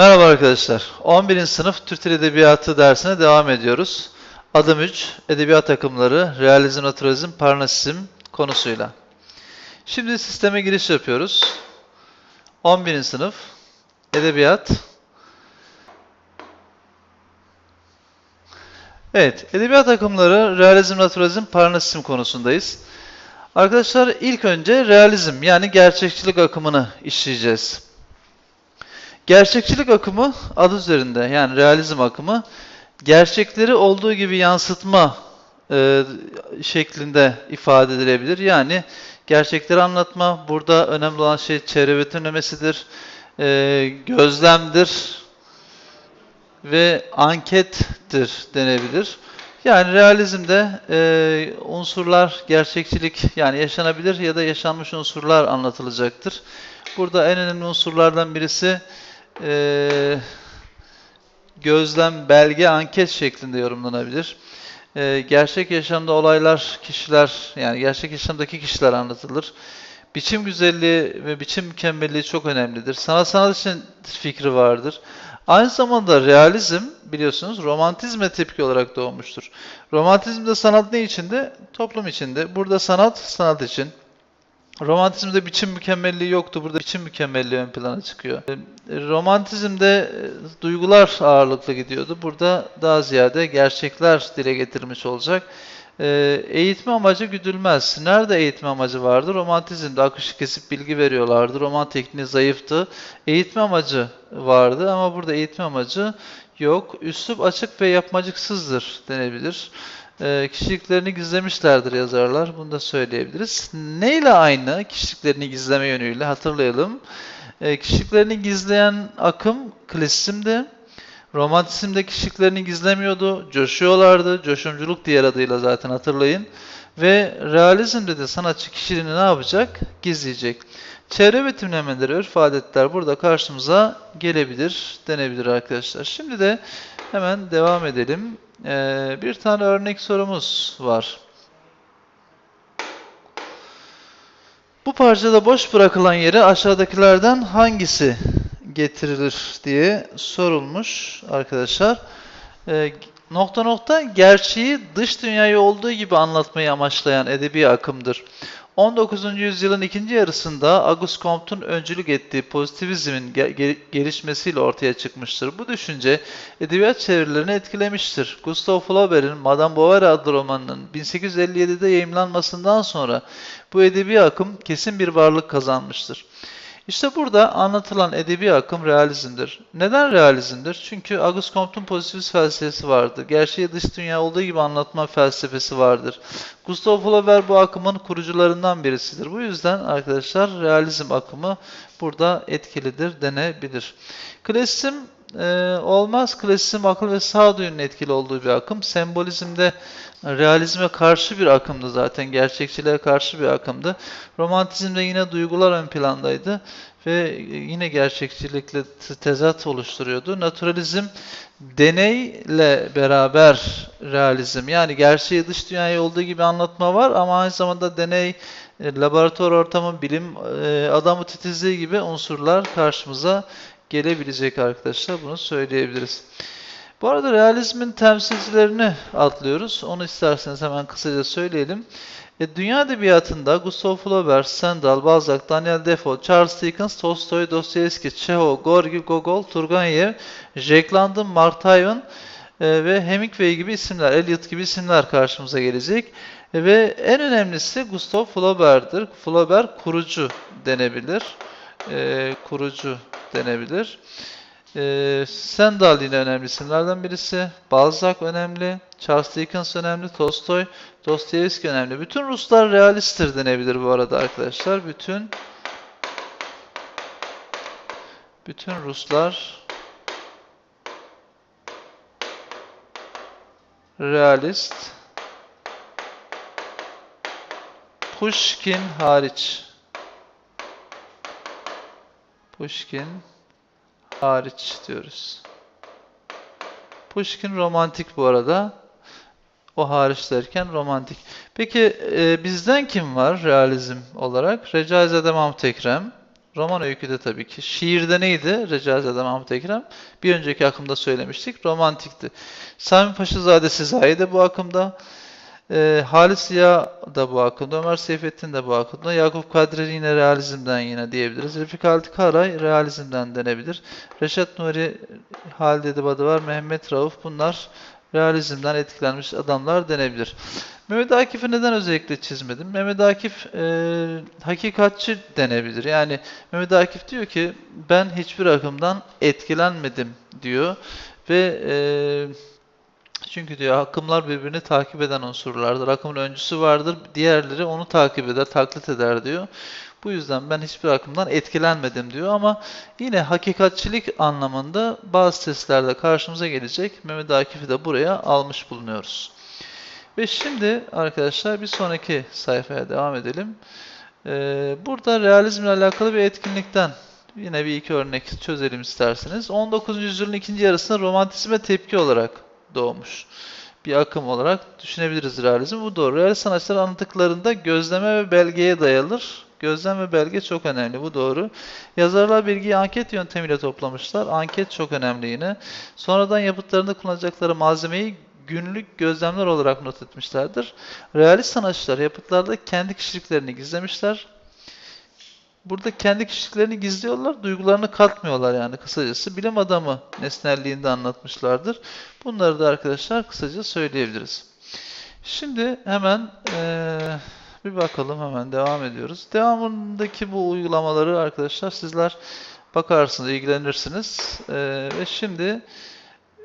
Merhaba arkadaşlar. 11. sınıf Türk Dili Edebiyatı dersine devam ediyoruz. Adım 3, Edebiyat akımları, Realizm, Naturalizm, Parnasizm konusuyla. Şimdi sisteme giriş yapıyoruz. 11. sınıf Edebiyat. Evet, Edebiyat akımları, Realizm, Naturalizm, Parnasizm konusundayız. Arkadaşlar ilk önce realizm yani gerçekçilik akımını işleyeceğiz. Gerçekçilik akımı adı üzerinde yani realizm akımı gerçekleri olduğu gibi yansıtma e, şeklinde ifade edilebilir. Yani gerçekleri anlatma burada önemli olan şey çevre betimlemesidir, e, gözlemdir ve ankettir denebilir. Yani realizmde e, unsurlar gerçekçilik yani yaşanabilir ya da yaşanmış unsurlar anlatılacaktır. Burada en önemli unsurlardan birisi e, gözlem, belge, anket şeklinde yorumlanabilir. E, gerçek yaşamda olaylar, kişiler, yani gerçek yaşamdaki kişiler anlatılır. Biçim güzelliği ve biçim mükemmelliği çok önemlidir. Sanat sanat için fikri vardır. Aynı zamanda realizm biliyorsunuz romantizme tepki olarak doğmuştur. Romantizmde sanat ne içinde? Toplum içinde. Burada sanat, sanat için. Romantizmde biçim mükemmelliği yoktu. Burada biçim mükemmelliği ön plana çıkıyor. E, Romantizmde e, duygular ağırlıklı gidiyordu. Burada daha ziyade gerçekler dile getirilmiş olacak. E, Eğitme amacı güdülmez. Nerede eğitme amacı vardı? Romantizmde akışı kesip bilgi veriyorlardı. Roman tekniği zayıftı. Eğitme amacı vardı ama burada eğitme amacı yok. Üslup açık ve yapmacıksızdır denebilir. E, kişiliklerini gizlemişlerdir yazarlar. Bunu da söyleyebiliriz. Neyle aynı kişiliklerini gizleme yönüyle hatırlayalım. E, kişiliklerini gizleyen akım klasizmdi. Romantizmde kişiliklerini gizlemiyordu. Coşuyorlardı. Coşumculuk diğer adıyla zaten hatırlayın. Ve realizmde de sanatçı kişiliğini ne yapacak? Gizleyecek. Çevre betimlemeleri, örf adetler burada karşımıza gelebilir, denebilir arkadaşlar. Şimdi de hemen devam edelim. Ee, bir tane örnek sorumuz var. Bu parçada boş bırakılan yere aşağıdakilerden hangisi getirilir diye sorulmuş arkadaşlar. Ee, nokta nokta gerçeği dış dünyayı olduğu gibi anlatmayı amaçlayan edebi akımdır. 19. yüzyılın ikinci yarısında Auguste Comte'un öncülük ettiği pozitivizmin ge- gelişmesiyle ortaya çıkmıştır. Bu düşünce edebiyat çevirilerini etkilemiştir. Gustave Flaubert'in Madame Bovary adlı romanının 1857'de yayımlanmasından sonra bu edebi akım kesin bir varlık kazanmıştır. İşte burada anlatılan edebi akım realizmdir. Neden realizmdir? Çünkü Auguste Comte'un pozitivist felsefesi vardır. Gerçeği dış dünya olduğu gibi anlatma felsefesi vardır. Gustave Flaubert bu akımın kurucularından birisidir. Bu yüzden arkadaşlar realizm akımı burada etkilidir denebilir. Klasizm e, olmaz. Klasizm akıl ve sağduyunun etkili olduğu bir akım. Sembolizmde realizme karşı bir akımdı zaten. Gerçekçiliğe karşı bir akımdı. Romantizmde yine duygular ön plandaydı ve yine gerçekçilikle tezat oluşturuyordu. Naturalizm deneyle beraber realizm yani gerçeği dış dünyayı olduğu gibi anlatma var ama aynı zamanda deney, e, laboratuvar ortamı, bilim e, adamı titizliği gibi unsurlar karşımıza gelebilecek arkadaşlar. Bunu söyleyebiliriz. Bu arada realizmin temsilcilerini atlıyoruz. Onu isterseniz hemen kısaca söyleyelim. E, dünya edebiyatında Gustave Flaubert, Stendhal, Balzac, Daniel Defoe, Charles Dickens, Tolstoy, Dostoyevski, Chekhov, Gorki, Gogol, Turgenev, Jack London, Mark Twain e, ve Hemingway gibi isimler, Eliot gibi isimler karşımıza gelecek. E, ve en önemlisi Gustave Flaubert'tir. Flaubert kurucu denebilir. E, kurucu denebilir. E, Stendhal yine önemli isimlerden birisi. Balzac önemli. Charles Dickens önemli. Tolstoy, Dostoyevski önemli. Bütün Ruslar realisttir denebilir bu arada arkadaşlar. Bütün bütün Ruslar realist. Pushkin hariç. Pushkin hariç diyoruz. Pushkin romantik bu arada. O hariç derken romantik. Peki e, bizden kim var realizm olarak? Recaizade Mahmut Ekrem, Roman öyküde tabii ki. Şiirde neydi? Recaizade Mahmut Ekrem. Bir önceki akımda söylemiştik. Romantikti. Sami Paşazade Sezai de bu akımda. E, Halis Ziya da bu akımda. Ömer Seyfettin de bu akımda. Yakup Kadri yine realizmden yine diyebiliriz. Refik Halit Karay realizmden denebilir. Reşat Nuri, Halide Edebadi var. Mehmet Rauf bunlar realizmden etkilenmiş adamlar denebilir. Mehmet Akif'i neden özellikle çizmedim? Mehmet Akif e, hakikatçi denebilir. Yani Mehmet Akif diyor ki ben hiçbir akımdan etkilenmedim diyor ve e, çünkü diyor akımlar birbirini takip eden unsurlardır. Akımın öncüsü vardır, diğerleri onu takip eder, taklit eder diyor. Bu yüzden ben hiçbir akımdan etkilenmedim diyor ama yine hakikatçilik anlamında bazı testlerde karşımıza gelecek. Mehmet Akif'i de buraya almış bulunuyoruz. Ve şimdi arkadaşlar bir sonraki sayfaya devam edelim. Ee, burada realizmle alakalı bir etkinlikten yine bir iki örnek çözelim isterseniz. 19. yüzyılın ikinci yarısında romantizme tepki olarak doğmuş bir akım olarak düşünebiliriz realizm. Bu doğru. Realist sanatçılar anlattıklarında gözleme ve belgeye dayanır. Gözlem ve belge çok önemli. Bu doğru. Yazarlar bilgiyi anket yöntemiyle toplamışlar. Anket çok önemli yine. Sonradan yapıtlarında kullanacakları malzemeyi günlük gözlemler olarak not etmişlerdir. Realist sanatçılar yapıtlarda kendi kişiliklerini gizlemişler. Burada kendi kişiliklerini gizliyorlar, duygularını katmıyorlar yani kısacası. Bilim adamı nesnelliğinde anlatmışlardır. Bunları da arkadaşlar kısaca söyleyebiliriz. Şimdi hemen ee, bir bakalım hemen devam ediyoruz. Devamındaki bu uygulamaları arkadaşlar sizler bakarsınız, ilgilenirsiniz. Ee, ve şimdi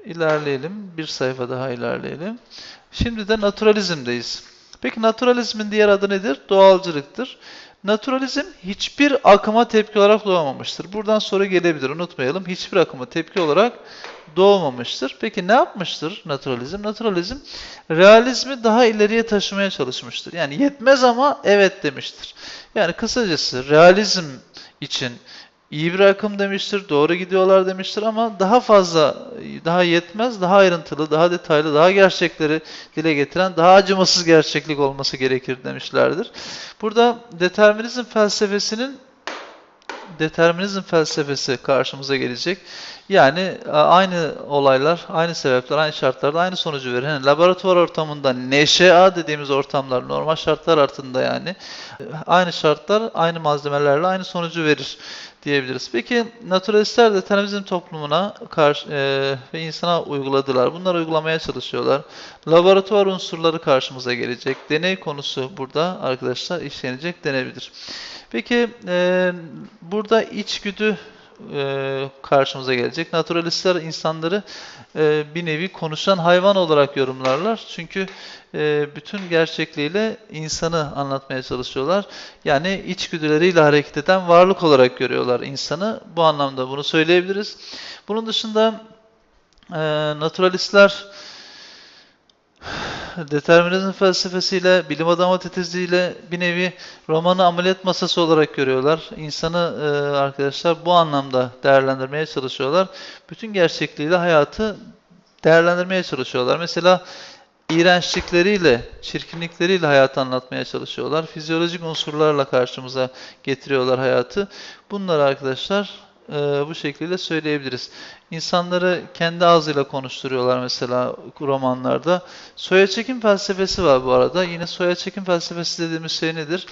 ilerleyelim. Bir sayfa daha ilerleyelim. Şimdi de naturalizmdeyiz. Peki naturalizmin diğer adı nedir? Doğalcılıktır. Naturalizm hiçbir akıma tepki olarak doğmamıştır. Buradan soru gelebilir, unutmayalım. Hiçbir akıma tepki olarak doğmamıştır. Peki ne yapmıştır naturalizm? Naturalizm realizmi daha ileriye taşımaya çalışmıştır. Yani yetmez ama evet demiştir. Yani kısacası realizm için iyi bir akım demiştir, doğru gidiyorlar demiştir ama daha fazla, daha yetmez, daha ayrıntılı, daha detaylı, daha gerçekleri dile getiren, daha acımasız gerçeklik olması gerekir demişlerdir. Burada determinizm felsefesinin determinizm felsefesi karşımıza gelecek. Yani aynı olaylar, aynı sebepler, aynı şartlarda aynı sonucu verir. Yani laboratuvar ortamında NŞA dediğimiz ortamlar normal şartlar altında yani aynı şartlar, aynı malzemelerle aynı sonucu verir diyebiliriz. Peki naturalistler determinizm toplumuna karşı e, ve insana uyguladılar. Bunları uygulamaya çalışıyorlar. Laboratuvar unsurları karşımıza gelecek. Deney konusu burada arkadaşlar işlenecek denebilir. Peki e, burada içgüdü e, karşımıza gelecek. Naturalistler insanları e, bir nevi konuşan hayvan olarak yorumlarlar. Çünkü e, bütün gerçekliğiyle insanı anlatmaya çalışıyorlar. Yani içgüdüleriyle hareket eden varlık olarak görüyorlar insanı. Bu anlamda bunu söyleyebiliriz. Bunun dışında naturalistler determinizm felsefesiyle, bilim adamı titizliğiyle bir nevi romanı ameliyat masası olarak görüyorlar. İnsanı e, arkadaşlar bu anlamda değerlendirmeye çalışıyorlar. Bütün gerçekliğiyle hayatı değerlendirmeye çalışıyorlar. Mesela iğrençlikleriyle, çirkinlikleriyle hayatı anlatmaya çalışıyorlar. Fizyolojik unsurlarla karşımıza getiriyorlar hayatı. Bunlar arkadaşlar e, bu şekilde söyleyebiliriz. İnsanları kendi ağzıyla konuşturuyorlar mesela romanlarda. Soya çekim felsefesi var bu arada. Yine soya çekim felsefesi dediğimiz şey nedir?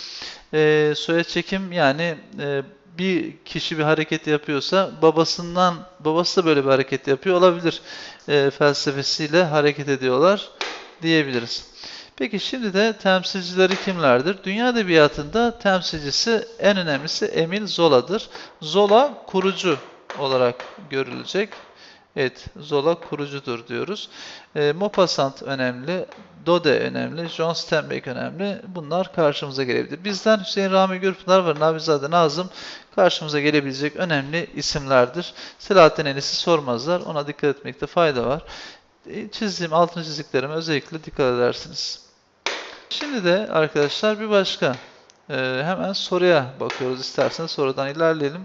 E, soya çekim yani e, bir kişi bir hareket yapıyorsa babasından babası da böyle bir hareket yapıyor olabilir e, felsefesiyle hareket ediyorlar diyebiliriz. Peki şimdi de temsilcileri kimlerdir? Dünya edebiyatında temsilcisi en önemlisi Emil Zola'dır. Zola kurucu olarak görülecek. Evet, Zola kurucudur diyoruz. E, Maupassant önemli, Dode önemli, John Steinbeck önemli. Bunlar karşımıza gelebilir. Bizden Hüseyin Rahmi Gürpınar ve Nabizade Nazım karşımıza gelebilecek önemli isimlerdir. Selahattin Enis'i sormazlar. Ona dikkat etmekte fayda var. E, çizdiğim altın çizdiklerime özellikle dikkat edersiniz. Şimdi de arkadaşlar bir başka e, hemen soruya bakıyoruz isterseniz sorudan ilerleyelim.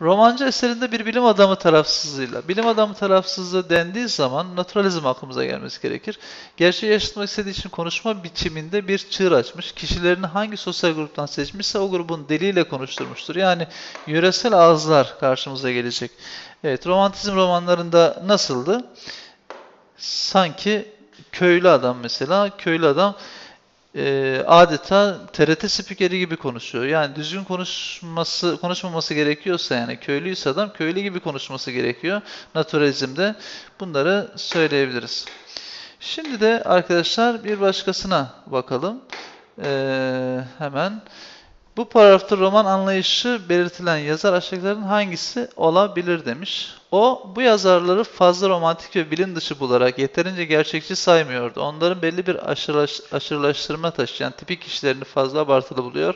Romancı eserinde bir bilim adamı tarafsızlığıyla, bilim adamı tarafsızlığı dendiği zaman naturalizm aklımıza gelmesi gerekir. Gerçeği yaşatmak istediği için konuşma biçiminde bir çığır açmış. Kişilerini hangi sosyal gruptan seçmişse o grubun diliyle konuşturmuştur. Yani yöresel ağızlar karşımıza gelecek. Evet, romantizm romanlarında nasıldı? Sanki köylü adam mesela, köylü adam e, adeta TRT spikeri gibi konuşuyor. Yani düzgün konuşması konuşmaması gerekiyorsa yani köylüyse adam köylü gibi konuşması gerekiyor. Naturalizmde bunları söyleyebiliriz. Şimdi de arkadaşlar bir başkasına bakalım. E, hemen bu paragrafta roman anlayışı belirtilen yazar aşağıdakilerin hangisi olabilir demiş. O bu yazarları fazla romantik ve bilim dışı bularak yeterince gerçekçi saymıyordu. Onların belli bir aşırılaş, aşırılaştırma taşıyan tipik kişilerini fazla abartılı buluyor.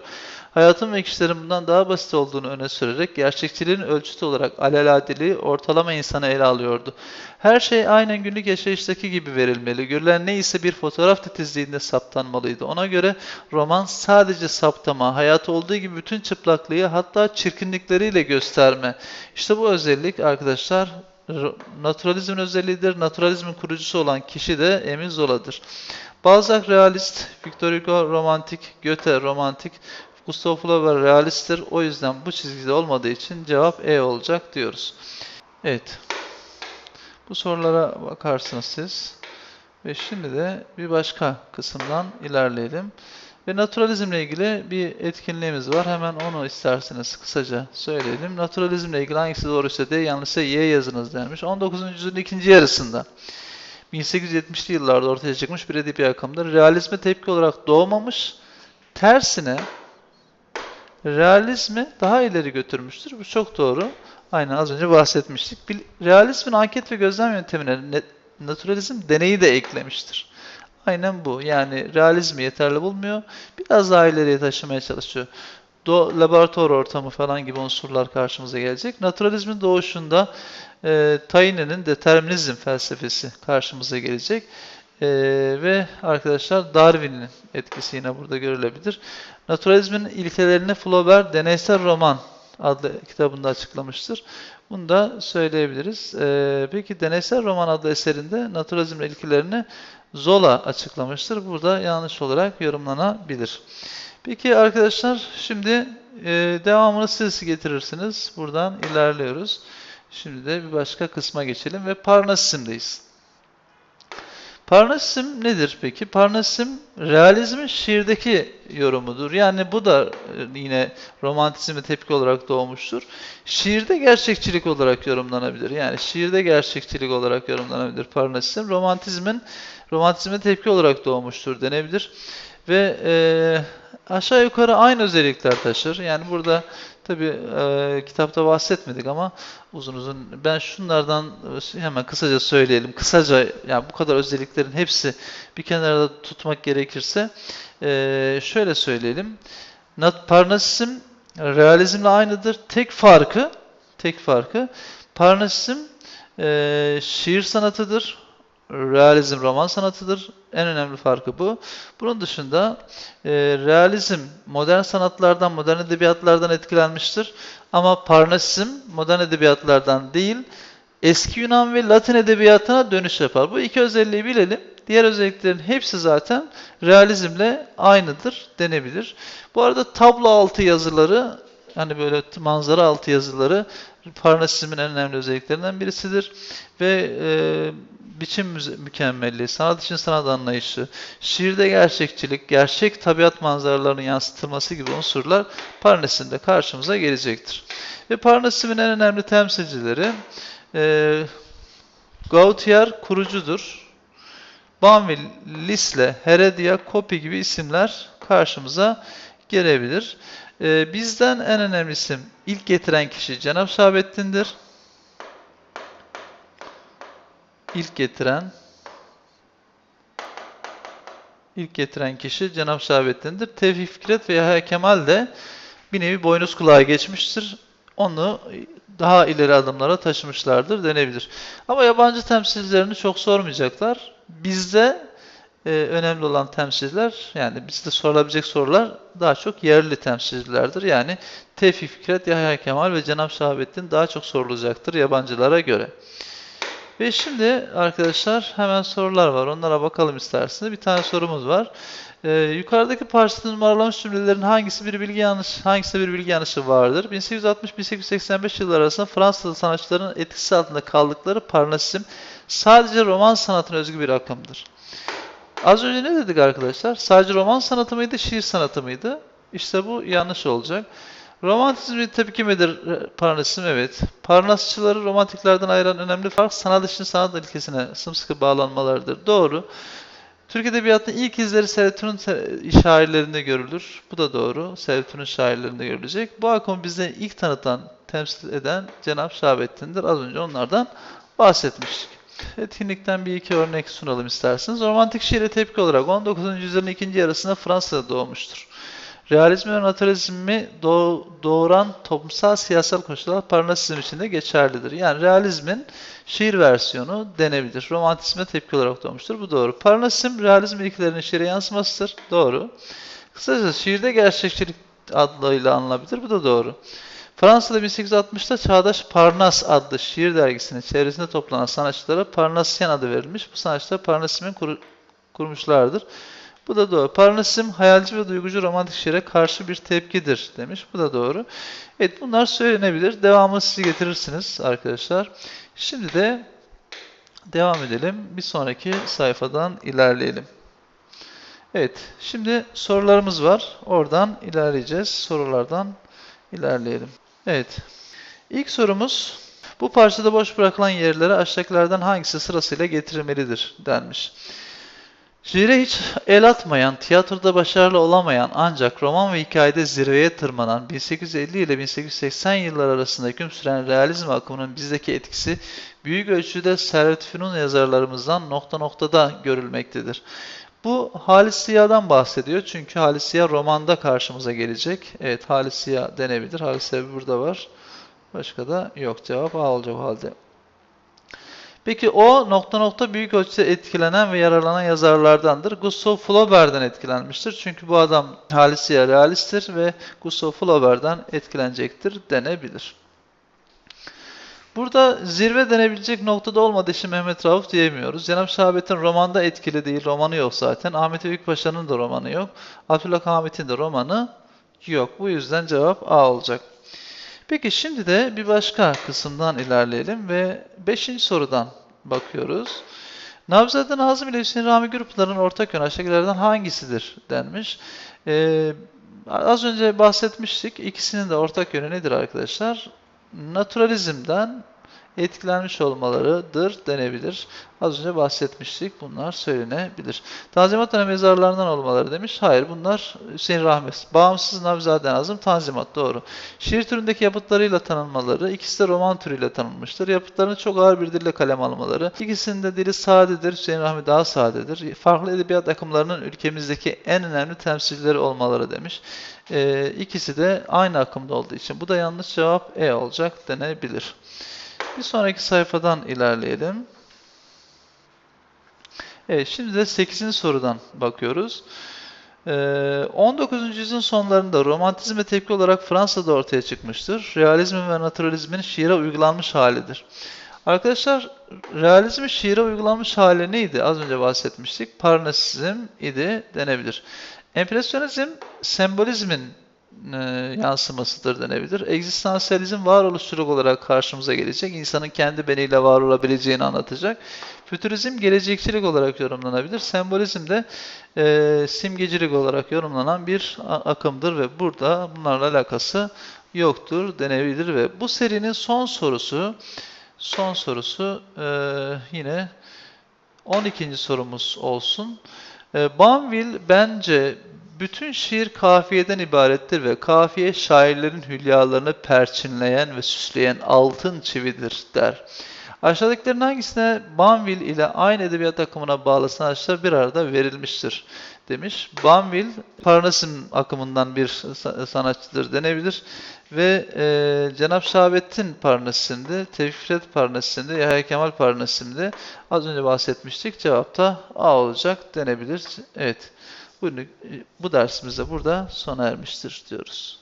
Hayatın ve kişilerin bundan daha basit olduğunu öne sürerek gerçekçiliğin ölçütü olarak alelade ortalama insanı ele alıyordu. Her şey aynen günlük yaşayıştaki gibi verilmeli. Görülen neyse bir fotoğraf titizliğinde saptanmalıydı. Ona göre roman sadece saptama, hayatı olduğu gibi bütün çıplaklığıyı hatta çirkinlikleriyle gösterme. İşte bu özellik arkadaşlar naturalizmin özelliğidir. Naturalizmin kurucusu olan kişi de Emil Zola'dır. Balzac realist, Victor Hugo romantik, Goethe romantik, Gustav Flaubert realisttir. O yüzden bu çizgide olmadığı için cevap E olacak diyoruz. Evet. Bu sorulara bakarsınız siz. Ve şimdi de bir başka kısımdan ilerleyelim. Ve naturalizmle ilgili bir etkinliğimiz var. Hemen onu isterseniz kısaca söyleyelim. Naturalizmle ilgili hangisi doğruysa D, yanlışsa Y yazınız denmiş. 19. yüzyılın ikinci yarısında 1870'li yıllarda ortaya çıkmış bir edebi akımdır. Realizme tepki olarak doğmamış, tersine realizmi daha ileri götürmüştür. Bu çok doğru. Aynen az önce bahsetmiştik. Realizmin anket ve gözlem yöntemine naturalizm deneyi de eklemiştir. Aynen bu. Yani realizmi yeterli bulmuyor. Biraz daha ileriye taşımaya çalışıyor. Do laboratuvar ortamı falan gibi unsurlar karşımıza gelecek. Naturalizmin doğuşunda e, Taine'nin determinizm felsefesi karşımıza gelecek. E, ve arkadaşlar Darwin'in etkisi yine burada görülebilir. Naturalizmin ilkelerini Flaubert Deneysel Roman adlı kitabında açıklamıştır. Bunu da söyleyebiliriz. Ee, peki Deneysel Roman adlı eserinde naturalizm ilkelerini Zola açıklamıştır. Burada yanlış olarak yorumlanabilir. Peki arkadaşlar şimdi e, devamını siz getirirsiniz. Buradan ilerliyoruz. Şimdi de bir başka kısma geçelim ve Parnassim'deyiz. Parnassim nedir peki? Parnassim realizmin şiirdeki yorumudur. Yani bu da e, yine romantizme tepki olarak doğmuştur. Şiirde gerçekçilik olarak yorumlanabilir. Yani şiirde gerçekçilik olarak yorumlanabilir Parnassim. Romantizmin romantizme tepki olarak doğmuştur denebilir. Ve e, aşağı yukarı aynı özellikler taşır. Yani burada tabi e, kitapta bahsetmedik ama uzun uzun ben şunlardan hemen kısaca söyleyelim. Kısaca yani bu kadar özelliklerin hepsi bir kenarda tutmak gerekirse e, şöyle söyleyelim. Parnasizm realizmle aynıdır. Tek farkı tek farkı Parnasizm e, şiir sanatıdır realizm roman sanatıdır. En önemli farkı bu. Bunun dışında e, realizm modern sanatlardan, modern edebiyatlardan etkilenmiştir. Ama Parnasizm modern edebiyatlardan değil, eski Yunan ve Latin edebiyatına dönüş yapar. Bu iki özelliği bilelim. Diğer özelliklerin hepsi zaten realizmle aynıdır denebilir. Bu arada tablo altı yazıları, hani böyle manzara altı yazıları Parnasizmin en önemli özelliklerinden birisidir. Ve e, biçim mükemmelliği, sanat için sanat anlayışı, şiirde gerçekçilik, gerçek tabiat manzaralarının yansıtılması gibi unsurlar Parnas'ın karşımıza gelecektir. Ve Parnas'ın en önemli temsilcileri e, Gautier kurucudur. Banville, Lisle, Heredia, Copy gibi isimler karşımıza gelebilir. E, bizden en önemli isim ilk getiren kişi Cenab Şahabettin'dir. ilk getiren ilk getiren kişi Cenab-ı Şahabettin'dir. Tevfik Fikret ve Yahya Kemal de bir nevi boynuz kulağa geçmiştir. Onu daha ileri adımlara taşımışlardır denebilir. Ama yabancı temsilcilerini çok sormayacaklar. Bizde e, önemli olan temsilciler yani bizde sorulabilecek sorular daha çok yerli temsilcilerdir. Yani Tevfik Fikret, Yahya Kemal ve Cenab Şahabettin daha çok sorulacaktır yabancılara göre. Ve şimdi arkadaşlar hemen sorular var. Onlara bakalım isterseniz. Bir tane sorumuz var. Ee, yukarıdaki parçada numaralanmış cümlelerin hangisi bir bilgi yanlış, hangisi bir bilgi yanlışı vardır? 1860-1885 yılları arasında Fransız sanatçıların etkisi altında kaldıkları Parnasizm sadece roman sanatına özgü bir akımdır. Az önce ne dedik arkadaşlar? Sadece roman sanatı mıydı, şiir sanatı mıydı? İşte bu yanlış olacak. Romantizmi tepki midir Parnasizm? Evet. Parnasçıları romantiklerden ayıran önemli fark sanat için sanat ilkesine sımsıkı bağlanmalarıdır. Doğru. Türk Edebiyatı'nın ilk izleri Servetün'ün şairlerinde görülür. Bu da doğru. Servetün'ün şairlerinde görülecek. Bu akımı bize ilk tanıtan, temsil eden Cenab-ı Şahabettin'dir. Az önce onlardan bahsetmiştik. Etkinlikten bir iki örnek sunalım isterseniz. Romantik şiire tepki olarak 19. yüzyılın ikinci yarısında Fransa'da doğmuştur. Realizmi ve naturalizmi doğuran toplumsal siyasal koşullar Parnasizm için de geçerlidir. Yani realizmin şiir versiyonu denebilir. Romantizme tepki olarak doğmuştur. Bu doğru. Parnasizm realizm ilkelerinin şiire yansımasıdır. Doğru. Kısaca şiirde gerçekçilik adıyla anılabilir. Bu da doğru. Fransa'da 1860'ta Çağdaş Parnas adlı şiir dergisinin çevresinde toplanan sanatçılara Parnassien adı verilmiş. Bu sanatçılar Parnasizmin kur kurmuşlardır. Bu da doğru. Parnasizm hayalci ve duygucu romantik şiire karşı bir tepkidir demiş. Bu da doğru. Evet bunlar söylenebilir. Devamını siz getirirsiniz arkadaşlar. Şimdi de devam edelim. Bir sonraki sayfadan ilerleyelim. Evet, şimdi sorularımız var. Oradan ilerleyeceğiz. Sorulardan ilerleyelim. Evet, ilk sorumuz bu parçada boş bırakılan yerlere aşağıdakilerden hangisi sırasıyla getirilmelidir denmiş. Şiire hiç el atmayan, tiyatroda başarılı olamayan ancak roman ve hikayede zirveye tırmanan 1850 ile 1880 yıllar arasında hüküm süren realizm akımının bizdeki etkisi büyük ölçüde Servet Fünun yazarlarımızdan nokta noktada görülmektedir. Bu Halis Siyah'dan bahsediyor çünkü Halis Siyah romanda karşımıza gelecek. Evet Halis Siyah denebilir. Halis Siyah burada var. Başka da yok cevap A olacak halde. Peki o nokta nokta büyük ölçüde etkilenen ve yararlanan yazarlardandır. Gustave Flaubert'den etkilenmiştir. Çünkü bu adam halisiye realisttir ve Gustave Flaubert'den etkilenecektir denebilir. Burada zirve denebilecek noktada olmadığı için Mehmet Rauf diyemiyoruz. Cenab-ı Şahabet'in romanda etkili değil, romanı yok zaten. Ahmet Büyük Paşa'nın da romanı yok. Abdülhak Hamit'in de romanı yok. Bu yüzden cevap A olacak. Peki şimdi de bir başka kısımdan ilerleyelim ve 5. sorudan bakıyoruz. Nabzade Nazım ile Hüseyin Rami Gürpınar'ın ortak yön aşağıdakilerden hangisidir denmiş. Ee, az önce bahsetmiştik. İkisinin de ortak yönü nedir arkadaşlar? Naturalizmden etkilenmiş olmalarıdır denebilir. Az önce bahsetmiştik. Bunlar söylenebilir. Tanzimat dönemi mezarlarından olmaları demiş. Hayır bunlar Hüseyin Rahmet. Bağımsız Navzade Nazım Tanzimat doğru. Şiir türündeki yapıtlarıyla tanınmaları, ikisi de roman türüyle tanınmıştır. Yapıtlarını çok ağır bir dille kalem almaları. İkisinin de dili sadedir. Hüseyin Rahmi daha sadedir. Farklı edebiyat akımlarının ülkemizdeki en önemli temsilcileri olmaları demiş. Ee, ikisi de aynı akımda olduğu için. Bu da yanlış cevap E olacak denebilir. Bir sonraki sayfadan ilerleyelim. Evet, şimdi de 8. sorudan bakıyoruz. 19. Ee, yüzyılın sonlarında romantizme tepki olarak Fransa'da ortaya çıkmıştır. Realizmin ve naturalizmin şiire uygulanmış halidir. Arkadaşlar, realizmin şiire uygulanmış hali neydi? Az önce bahsetmiştik. Parnasizm idi denebilir. Empresyonizm, sembolizmin e, yansımasıdır denebilir. Egzistansiyalizm varoluşçuluk olarak karşımıza gelecek. İnsanın kendi beniyle var olabileceğini anlatacak. Fütürizm gelecekçilik olarak yorumlanabilir. Sembolizm de e, simgecilik olarak yorumlanan bir akımdır ve burada bunlarla alakası yoktur denebilir ve bu serinin son sorusu son sorusu e, yine 12. sorumuz olsun. E, Banville bence bütün şiir kafiyeden ibarettir ve kafiye şairlerin hülyalarını perçinleyen ve süsleyen altın çividir der. Aşağıdakilerin hangisine Banville ile aynı edebiyat akımına bağlı sanatçılar bir arada verilmiştir demiş. Banville Parnasım akımından bir sa- sanatçıdır denebilir ve e, Cenab-ı Şahabettin Parnası'nda, Tevfik Parnası'nda, Yahya Kemal Parnası'nda az önce bahsetmiştik. Cevap da A olacak denebilir. Evet. Bu, bu dersimiz de burada sona ermiştir diyoruz.